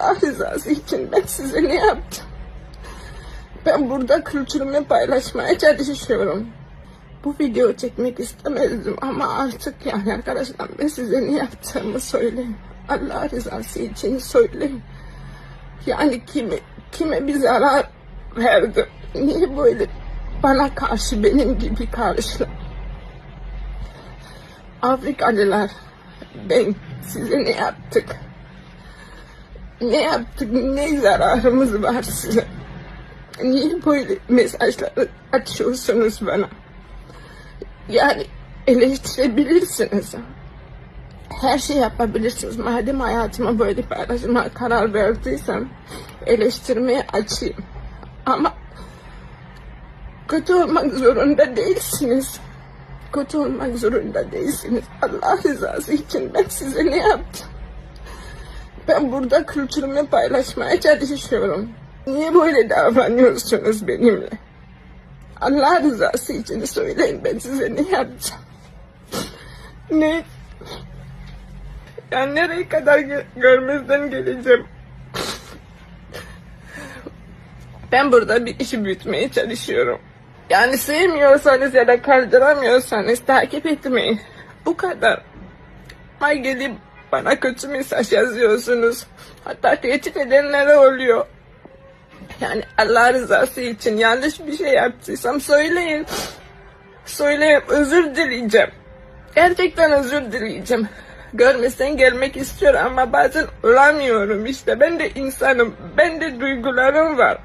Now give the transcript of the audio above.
Allah rızası için ben size ne yaptım? Ben burada kültürümü paylaşmaya çalışıyorum. Bu video çekmek istemezdim ama artık yani arkadaşlar ben size ne yaptığımı söyleyin. Allah rızası için söyleyin. Yani kime, kime bir zarar verdim? Niye böyle bana karşı benim gibi karşı? Afrikalılar ben size ne yaptık? Ne yaptık? Ne zararımız var size? Niye böyle mesajları atıyorsunuz bana? Yani eleştirebilirsiniz. Her şey yapabilirsiniz. Madem hayatıma böyle paylaşmaya karar verdiysem eleştirmeye açayım. Ama kötü olmak zorunda değilsiniz. Kötü olmak zorunda değilsiniz. Allah rızası için ben size ne yaptım? Ben burada kültürümü paylaşmaya çalışıyorum. Niye böyle davranıyorsunuz benimle? Allah rızası için söyleyin ben size ne yapacağım? Ne? Yani nereye kadar gö- görmezden geleceğim? Ben burada bir işi büyütmeye çalışıyorum. Yani sevmiyorsanız ya da kaldıramıyorsanız takip etmeyin. Bu kadar. Ay gelip bana kötü mesaj yazıyorsunuz. Hatta tehdit edenlere oluyor. Yani Allah rızası için yanlış bir şey yaptıysam söyleyin. Söyleyin özür dileyeceğim. Gerçekten özür dileyeceğim. Görmesen gelmek istiyorum ama bazen olamıyorum işte. Ben de insanım. Ben de duygularım var.